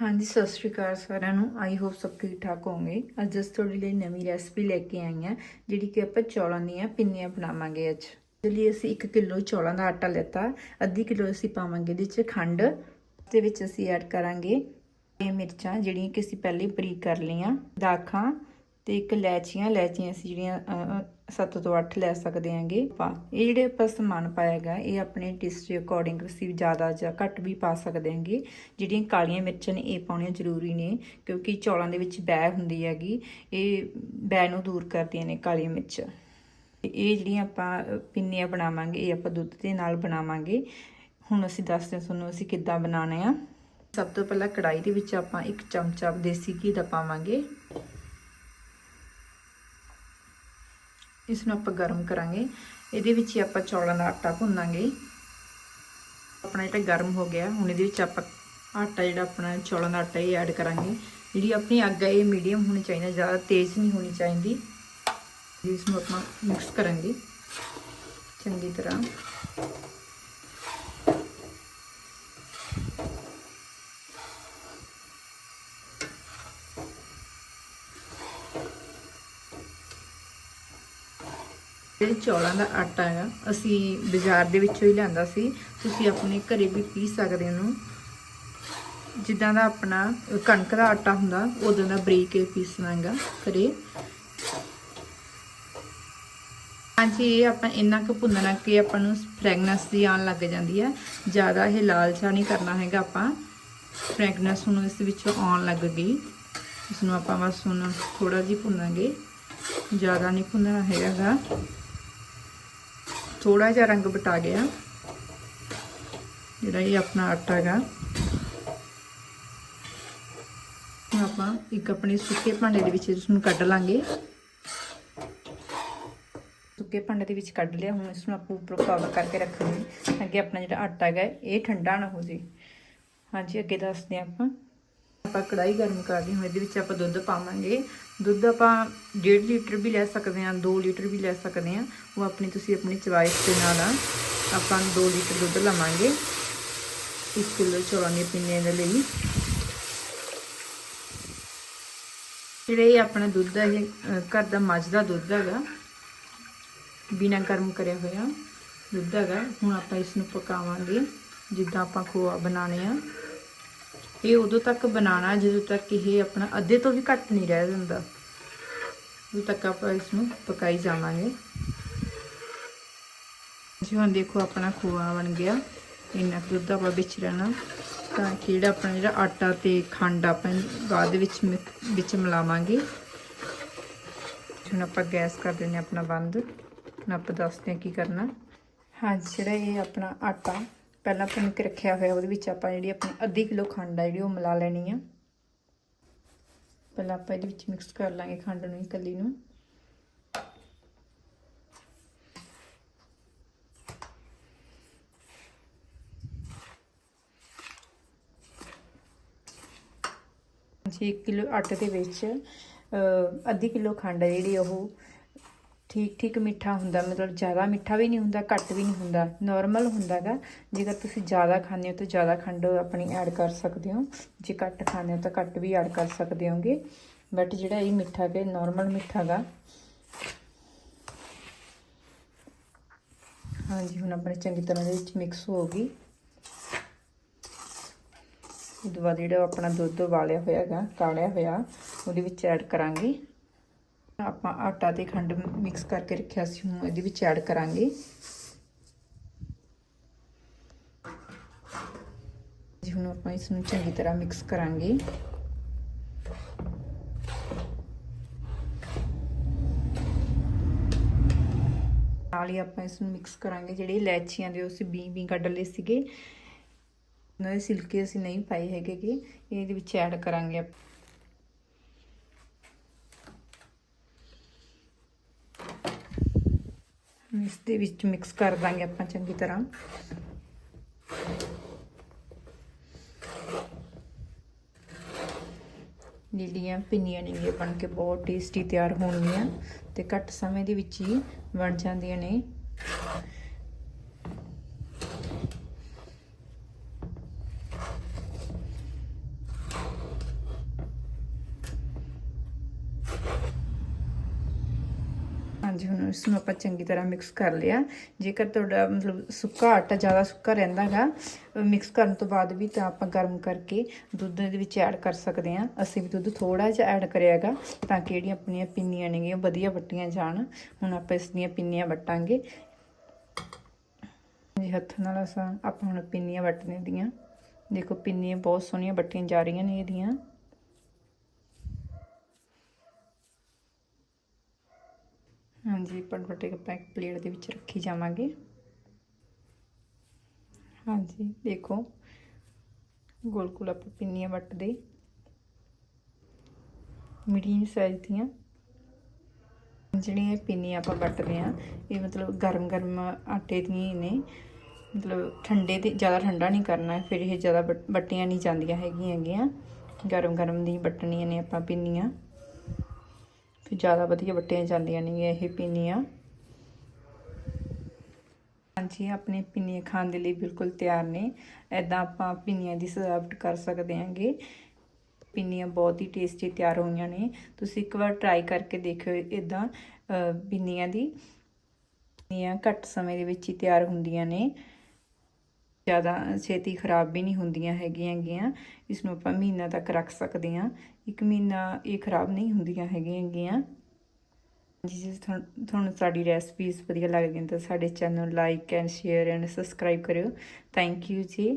ਹਾਂਜੀ, ਸਤਿ ਸ਼੍ਰੀ ਅਕਾਲ ਸਾਰਿਆਂ ਨੂੰ। ਆਈ ਹੋਪ ਸਭ ਠੀਕ ਠਾਕ ਹੋਵੋਗੇ। ਅੱਜ ਅਸੀਂ ਤੁਹਾਡੇ ਲਈ ਨਵੀਂ ਰੈਸਪੀ ਲੈ ਕੇ ਆਈ ਹਾਂ, ਜਿਹੜੀ ਕਿ ਆਪਾਂ ਚੌਲਾਂ ਦੀਆਂ ਪਿੰਨੀਆਂ ਬਣਾਵਾਂਗੇ ਅੱਜ। ਇਹਦੇ ਲਈ ਅਸੀਂ 1 ਕਿਲੋ ਚੌਲਾਂ ਦਾ ਆਟਾ ਲਿੱਤਾ, ਅੱਧੀ ਕਿਲੋ ਅਸੀਂ ਪਾਵਾਂਗੇ ਇਹਦੇ ਵਿੱਚ ਖੰਡ ਤੇ ਵਿੱਚ ਅਸੀਂ ਐਡ ਕਰਾਂਗੇ ਇਹ ਮਿਰਚਾਂ, ਜਿਹੜੀਆਂ ਕਿ ਅਸੀਂ ਪਹਿਲੇ ਬਰੀਕ ਕਰ ਲਈਆਂ, ਦਾਖਾਂ ਤੇ ਇੱਕ ਲੈਚੀਆਂ ਲੈਚੀਆਂ ਅਸੀਂ ਜਿਹੜੀਆਂ 7 ਤੋਂ 8 ਲੈ ਸਕਦੇ ਆਂਗੇ ਪਾ ਇਹ ਜਿਹੜੇ ਆਪਾਂ ਸਮਾਨ ਪਾਇਆਗਾ ਇਹ ਆਪਣੇ ਟੇਸਟ ਦੇ ਅਕੋਰਡਿੰਗ ਅਸੀਂ ਜ਼ਿਆਦਾ ਜਾਂ ਘੱਟ ਵੀ ਪਾ ਸਕਦੇ ਆਂਗੇ। ਜਿਹੜੀਆਂ ਕਾਲੀਆਂ ਮਿਰਚਾਂ ਨੇ, ਇਹ ਪਾਉਣੀਆਂ ਜ਼ਰੂਰੀ ਨੇ, ਕਿਉਂਕਿ ਚੌਲਾਂ ਦੇ ਵਿੱਚ ਬੈ ਹੁੰਦੀ ਹੈਗੀ, ਇਹ ਬੈ ਨੂੰ ਦੂਰ ਕਰਦੀਆਂ ਨੇ ਕਾਲੀਆਂ ਮਿਰਚਾਂ। ਇਹ ਜਿਹੜੀਆਂ ਆਪਾਂ ਪਿੰਨੀਆਂ ਬਣਾਵਾਂਗੇ, ਇਹ ਆਪਾਂ ਦੁੱਧ ਦੇ ਨਾਲ ਬਣਾਵਾਂਗੇ। ਹੁਣ ਅਸੀਂ ਦੱਸਦੇ ਹਾਂ ਤੁਹਾਨੂੰ ਅਸੀਂ ਕਿੱਦਾਂ ਬਣਾਉਣੇ ਆ। ਸਭ ਤੋਂ ਪਹਿਲਾਂ ਕੜਾਈ ਦੇ ਵਿੱਚ ਆਪਾਂ ਇੱਕ ਚਮਚਾ ਦੇਸੀ ਘੀ ਦਾ ਪਾਵਾਂਗੇ। ਇਸ ਨੂੰ ਆਪਾਂ ਗਰਮ ਕਰਾਂਗੇ। ਇਹਦੇ ਵਿੱਚ ਹੀ ਆਪਾਂ ਚੌਲਾਂ ਦਾ ਆਟਾ ਭੁੰਨਾਂਗੇ। ਆਪਣਾ ਜਿਹੜਾ ਗਰਮ ਹੋ ਗਿਆ। ਹੁਣ ਇਹਦੇ ਵਿੱਚ ਆਪਾਂ ਆਟਾ ਜਿਹੜਾ ਆਪਣਾ ਚੌਲਾਂ ਦਾ ਆਟਾ ਇਹ ਐਡ ਕਰਾਂਗੇ। ਜਿਹੜੀ ਆਪਣੀ ਅੱਗ ਹੈ, ਇਹ ਮੀਡੀਅਮ ਹੋਣੀ ਚਾਹੀਦੀ ਜ਼ਿਆਦਾ ਤੇਜ਼ ਨਹੀਂ ਹੋਣੀ ਚਾਹੀਦੀ। ਇਸ ਨੂੰ ਆਪਾਂ ਮਿਕਸ ਕਰਾਂਗੇ। ਚੰਗੀ ਤਰ੍ਹਾਂ। ਜਿਹੜੇ ਚੌਲਾਂ ਦਾ ਆਟਾ ਆ, ਅਸੀਂ ਬਾਜ਼ਾਰ ਦੇ ਵਿੱਚੋਂ ਹੀ ਲਿਆਂਦਾ ਸੀ। ਤੁਸੀਂ ਆਪਣੇ ਘਰੇ ਵੀ ਪੀ ਸਕਦੇ ਹੋ। ਜਿੱਦਾਂ ਦਾ ਆਪਣਾ ਕਣਕ ਦਾ ਆਟਾ ਹੁੰਦਾ, ਉਦੋਂ ਦਾ ਬਰੀਕ ਹੀ ਪੀਸਣਾ ਹੈਗਾ ਘਰੇ। ਹਾਂਜੀ, ਇਹ ਆਪਾਂ ਇੰਨਾ ਕੁ ਭੁੰਨਣਾ ਕਿ ਆਪਾਂ ਨੂੰ ਫ੍ਰੈਗਨੈਂਸ ਦੀ ਆਉਣ ਲੱਗ ਜਾਂਦੀ ਹੈ। ਜ਼ਿਆਦਾ ਇਹ ਲਾਲਚਾ ਨਹੀਂ ਕਰਨਾ ਹੈਗਾ ਆਪਾਂ। ਫ੍ਰੈਗਨੈਂਸ ਹੁਣ ਇਸ ਵਿੱਚੋਂ ਆਉਣ ਲੱਗ ਗਈ। ਇਸ ਨੂੰ ਆਪਾਂ ਬਸ ਹੁਣ ਥੋੜਾ ਜਿਹਾ ਭੁੰਨਾਂਗੇ। ਜ਼ਿਆਦਾ ਨਹੀਂ ਭੁੰਨਣਾ ਹੈਗਾ ਥੋੜਾ ਜਿਹਾ ਰੰਗ ਬਟਾ ਗਿਆ। ਜਿਹੜਾ ਇਹ ਆਪਣਾ ਆਟਾ ਹੈਗਾ। ਹੁਣ ਆਪਾਂ ਇੱਕ ਆਪਣੇ ਸੁੱਕੇ ਭਾਂਡੇ ਦੇ ਵਿੱਚ ਇਸ ਨੂੰ ਕੱਢ ਲਾਂਗੇ। ਸੁੱਕੇ ਭਾਂਡੇ ਦੇ ਵਿੱਚ ਕੱਢ ਲਿਆ। ਹੁਣ ਇਸ ਨੂੰ ਆਪਾਂ ਉੱਪਰੋਂ ਕਵਰ ਕਰਕੇ ਰੱਖਾਂਗੇ। ਅੱਗੇ ਆਪਣਾ ਜਿਹੜਾ ਆਟਾ ਹੈਗਾ, ਇਹ ਠੰਡਾ ਨਾ ਹੋ ਜੇ। ਹਾਂਜੀ, ਅੱਗੇ ਦੱਸਦੇ ਹਾਂ ਆਪਾਂ। ਆਪਾਂ ਕੜਾਈ ਗਰਮ ਕਰ ਲਈ। ਹੁਣ ਇਹਦੇ ਵਿੱਚ ਆਪਾਂ ਦੁੱਧ ਪਾਵਾਂਗੇ। ਦੁੱਧ ਆਪਾਂ 1.5 ਲੀਟਰ ਵੀ ਲੈ ਸਕਦੇ ਹਾਂ 2 ਲੀਟਰ ਵੀ ਲੈ ਸਕਦੇ ਹਾਂ। ਉਹ ਆਪਣੀ ਤੁਸੀਂ ਆਪਣੀ ਚਵਾਇਸ ਦੇ ਨਾਲ ਆ। ਆਪਾਂ 2 ਲੀਟਰ ਦੁੱਧ ਲਵਾਂਗੇ। 1 ਕਿਲੋ ਚੌਲਾਂ ਦੀਆਂ ਪਿੰਨੀਆਂ ਦੇ ਲਈ। ਜਿਹੜਾ ਇਹ ਆਪਣਾ ਦੁੱਧ ਹੈ ਇਹ ਘਰ ਦਾ ਮੱਝ ਦਾ ਦੁੱਧ ਹੈਗਾ। ਬਿਨਾਂ ਗਰਮ ਕਰਿਆ ਹੋਇਆ ਦੁੱਧ ਹੈਗਾ। ਹੁਣ ਆਪਾਂ ਇਸ ਨੂੰ ਪਕਾਵਾਂਗੇ। ਜਿੱਦਾਂ ਆਪਾਂ ਖੋਆ ਬਣਾਣੇ ਆ। ਇਹ ਉਦੋਂ ਤੱਕ ਬਣਾਉਣਾ, ਜਦੋਂ ਤੱਕ ਇਹ ਆਪਣਾ ਅੱਧੇ ਤੋਂ ਵੀ ਘੱਟ ਨਹੀਂ ਰਹਿ ਜਾਂਦਾ ਉਦੋਂ ਤੱਕ ਆਪਾਂ ਇਸ ਨੂੰ ਪਕਾਈ ਜਾਵਾਂਗੇ। ਜੀ ਹੁਣ ਦੇਖੋ ਆਪਣਾ ਖੋਆ ਬਣ ਗਿਆ। ਇੰਨਾ ਕੁ ਦੁੱਧ ਆਪਾਂ ਵਿੱਚ ਰਹਿਣਾ। ਤਾਂ ਕਿ ਜਿਹੜਾ ਆਪਣਾ ਜਿਹੜਾ ਆਟਾ ਤੇ ਖੰਡ ਆਪਾਂ ਬਾਅਦ ਵਿੱਚ ਮਿਕ- ਵਿੱਚ ਮਿਲਾਵਾਂਗੇ। ਹੁਣ ਆਪਾਂ ਗੈਸ ਕਰ ਦਿੰਦੇ ਹਾਂ ਆਪਣਾ ਬੰਦ। ਹੁਣ ਆਪਾਂ ਦੱਸਦੇ ਹਾਂ ਕੀ ਕਰਨਾ। ਹਾਂਜੀ, ਜਿਹੜਾ ਇਹ ਆਪਣਾ ਆਟਾ ਪਹਿਲਾਂ ਭੁੰਨ ਕੇ ਰੱਖਿਆ ਹੋਇਆ ਉਹਦੇ ਵਿੱਚ ਆਪਾਂ ਜਿਹੜੀ ਆਪਣੀ ਅੱਧੀ ਕਿਲੋ ਖੰਡ ਆ ਜਿਹੜੀ ਉਹ ਮਿਲਾ ਲੈਣੀ ਆ। ਪਹਿਲਾਂ ਆਪਾਂ ਇਹਦੇ ਵਿੱਚ ਮਿਕਸ ਕਰ ਲਾਂਗੇ ਖੰਡ ਨੂੰ ਇਕੱਲੀ ਨੂੰ। ਜੀ 1 ਕਿਲੋ ਆਟੇ ਦੇ ਵਿੱਚ ਅਹ, ਅੱਧੀ ਕਿਲੋ ਖੰਡ ਹੈ ਜਿਹੜੀ ਉਹ ਠੀਕ ਠੀਕ ਮਿੱਠਾ ਹੁੰਦਾ, ਮਤਲਬ ਜ਼ਿਆਦਾ ਮਿੱਠਾ ਵੀ ਨਹੀਂ ਹੁੰਦਾ, ਘੱਟ ਵੀ ਨਹੀਂ ਹੁੰਦਾ ਨਾਰਮਲ ਹੁੰਦਾਗਾ। ਜੇਕਰ ਤੁਸੀਂ ਜ਼ਿਆਦਾ ਖਾਂਦੇ ਹੋ ਤਾਂ ਜ਼ਿਆਦਾ ਖੰਡ ਆਪਣੀ ਐਡ ਕਰ ਸਕਦੇ ਹੋ। ਜੇ ਘੱਟ ਖਾਂਦੇ ਹੋ ਤਾਂ ਘੱਟ ਵੀ ਐਡ ਕਰ ਸਕਦੇ ਹੋਗੇ। ਬਟ ਜਿਹੜਾ ਇਹ ਮਿੱਠਾ ਹੈ ਨਾਰਮਲ ਮਿੱਠਾਗਾ। ਹਾਂਜੀ, ਹੁਣ ਆਪਣੇ ਚੰਗੀ ਤਰ੍ਹਾਂ ਦੇ ਵਿੱਚ ਮਿਕਸ ਹੋ ਗਈ। ਉਸ ਤੋਂ ਬਾਅਦ ਜਿਹੜਾ ਆਪਣਾ ਦੁੱਧ ਉਬਾਲਿਆ ਹੋਇਆ ਹੈਗਾ ਕਾੜਿਆ ਹੋਇਆ, ਉਹਦੇ ਵਿੱਚ ਐਡ ਕਰਾਂਗੇ। ਆਪਾਂ ਆਟਾ ਤੇ ਖੰਡ ਮਿਕਸ ਕਰਕੇ ਰੱਖਿਆ ਸੀ, ਹੁਣ ਇਹਦੇ ਵਿੱਚ ਐਡ ਕਰਾਂਗੇ। ਜੀ, ਹੁਣ ਆਪਾਂ ਇਸ ਨੂੰ ਚੰਗੀ ਤਰ੍ਹਾਂ ਮਿਕਸ ਕਰਾਂਗੇ। ਨਾਲ ਹੀ ਆਪਾਂ ਇਸ ਨੂੰ ਮਿਕਸ ਕਰਾਂਗੇ, ਜਿਹੜੇ ਇਲਾਇਚੀਆਂ ਦੇ ਉਸ ਬੀ ਬੀ ਕੱਢ ਲਏ ਸੀਗੇ। ਉਹਨਾਂ ਦੇ ਸਿਲਕੇ ਅਸੀਂ ਨਹੀਂ ਪਾਏ ਹੈਗੇਗੇ ਇਹਦੇ ਵਿੱਚ ਐਡ ਕਰਾਂਗੇ ਆਪਾਂ। ਇਸ ਦੇ ਵਿੱਚ ਮਿਕਸ ਕਰ ਦਾਂਗੇ ਆਪਾਂ ਚੰਗੀ ਤਰ੍ਹਾਂ। ਜਿਹੜੀਆਂ ਪਿੰਨੀਆਂ ਨੇ ਇਹ ਬਣ ਕੇ ਬਹੁਤ ਟੇਸਟੀ ਤਿਆਰ ਹੋਣਗੀਆਂ ਤੇ ਘੱਟ ਸਮੇਂ ਦੇ ਵਿੱਚ ਹੀ ਬਣ ਜਾਂਦੀਆਂ ਨੇ। ਹਾਂਜੀ, ਹੁਣ ਇਸ ਨੂੰ ਆਪਾਂ ਚੰਗੀ ਤਰ੍ਹਾਂ ਮਿਕਸ ਕਰ ਲਿਆ। ਜੇਕਰ ਤੁਹਾਡਾ ਮਤਲਬ ਸੁੱਕਾ ਆਟਾ ਜ਼ਿਆਦਾ ਸੁੱਕਾ ਰਹਿੰਦਾਗਾ ਮਿਕਸ ਕਰਨ ਤੋਂ ਬਾਅਦ ਵੀ ਤਾਂ ਆਪਾਂ ਗਰਮ ਕਰਕੇ ਦੁੱਧ ਦੇ ਵਿੱਚ ਐਡ ਕਰ ਸਕਦੇ ਹਾਂ। ਅਸੀਂ ਵੀ ਦੁੱਧ ਥੋੜਾ ਜਿਹਾ ਐਡ ਕਰਿਆਗਾ ਤਾਂ ਕਿ ਜਿਹੜੀਆਂ ਆਪਣੀਆਂ ਪਿੰਨੀਆਂ ਨੇਗੀਆਂ ਵਧੀਆ ਵੱਟੀਆਂ ਜਾਣ। ਹੁਣ ਆਪਾਂ ਇਸ ਦੀਆਂ ਪਿੰਨੀਆਂ ਵੱਟਾਂਗੇ। ਜੀ, ਹੱਥ ਨਾਲ ਅਸਾਂ, ਆਪਾਂ ਹੁਣ ਪਿੰਨੀਆਂ ਵੱਟਣੇ ਦੀਆਂ। ਦੇਖੋ, ਪਿੰਨੀਆਂ ਬਹੁਤ ਸੋਹਣੀਆਂ ਵੱਟੀਆਂ ਜਾ ਰਹੀਆਂ ਨੇ ਇਹਦੀਆਂ। ਹਾਂਜੀ ਪਟਪਟੇ ਆਪਾਂ ਇੱਕ ਪਲੇਟ ਦੇ ਵਿੱਚ ਰੱਖੀ ਜਾਵਾਂਗੇ। ਹਾਂਜੀ, ਦੇਖੋ। ਗੋਲ ਗੋਲ ਆਪਾਂ ਪਿੰਨੀਆਂ ਵੱਟਦੇ। ਮੀਡੀਅਮ ਸਾਈਜ਼ ਦੀਆਂ। ਜਿਹੜੀਆਂ ਇਹ ਪਿੰਨੀਆਂ ਆਪਾਂ ਵੱਟਦੇ ਆ ਇਹ ਮਤਲਬ ਗਰਮ ਗਰਮ ਆਟੇ ਦੀਆਂ ਨੇ। ਮਤਲਬ ਠੰਡੇ ਤੇ ਜ਼ਿਆਦਾ ਠੰਡਾ ਨਹੀਂ ਕਰਨਾ, ਫਿਰ ਇਹ ਜ਼ਿਆਦਾ ਵੱਟ- ਵੱਟੀਆਂ ਨਹੀਂ ਜਾਂਦੀਆਂ ਹੈਗੀਆਂ ਹੈਗੀਆਂ। ਗਰਮ ਗਰਮ ਦੀ ਵੱਟਣੀਆਂ ਨੇ ਆਪਾਂ ਪਿੰਨੀਆਂ। ਫਿਰ ਜ਼ਿਆਦਾ ਵਧੀਆ ਵੱਟੀਆਂ ਜਾਂਦੀਆਂ ਨੇ ਇਹ ਪਿੰਨੀਆਂ। ਹਾਂਜੀ ਆਪਣੇ ਪਿੰਨੀਆਂ ਖਾਣ ਦੇ ਲਈ ਬਿਲਕੁਲ ਤਿਆਰ ਨੇ। ਐਦਾਂ ਆਪਾਂ ਪਿੰਨੀਆਂ ਦੀ ਸਜਾਵਟ ਕਰ ਸਕਦੇ ਹਾਂਗੇ। ਪਿੰਨੀਆਂ ਬਹੁਤ ਹੀ ਟੇਸਟੀ ਤਿਆਰ ਹੋਈਆਂ ਨੇ। ਤੁਸੀਂ ਇੱਕ ਵਾਰ ਟਰਾਈ ਕਰਕੇ ਦੇਖਿਓ ਇਦਾਂ ਪਿੰਨੀਆਂ ਦੀ। ਪਿੰਨੀਆਂ ਘੱਟ ਸਮੇਂ ਦੇ ਵਿੱਚ ਹੀ ਤਿਆਰ ਹੁੰਦੀਆਂ ਨੇ। ਜ਼ਿਆਦਾ ਛੇਤੀ ਖਰਾਬ ਵੀ ਨਹੀਂ ਹੁੰਦੀਆਂ ਹੈਗੀਆਂ ਹੈਗੀਆਂ ਇਸ ਨੂੰ ਆਪਾਂ ਮਹੀਨਾ ਤੱਕ ਰੱਖ ਸਕਦੇ ਹਾਂ। ਇੱਕ ਮਹੀਨਾ ਇਹ ਖਰਾਬ ਨਹੀਂ ਹੁੰਦੀਆਂ ਹੈਗੀਆਂ ਗੀਆਂ ਜੀ ਜੇ ਤੁਹਾਨੂੰ ਤੁਹਾਨੂੰ ਸਾਡੀ ਰੈਸਪੀਜ਼ ਵਧੀਆ ਲੱਗਦੀਆਂ ਤਾਂ ਸਾਡੇ channel like and share and subscribe ਕਰਿਓ। Thank you ji.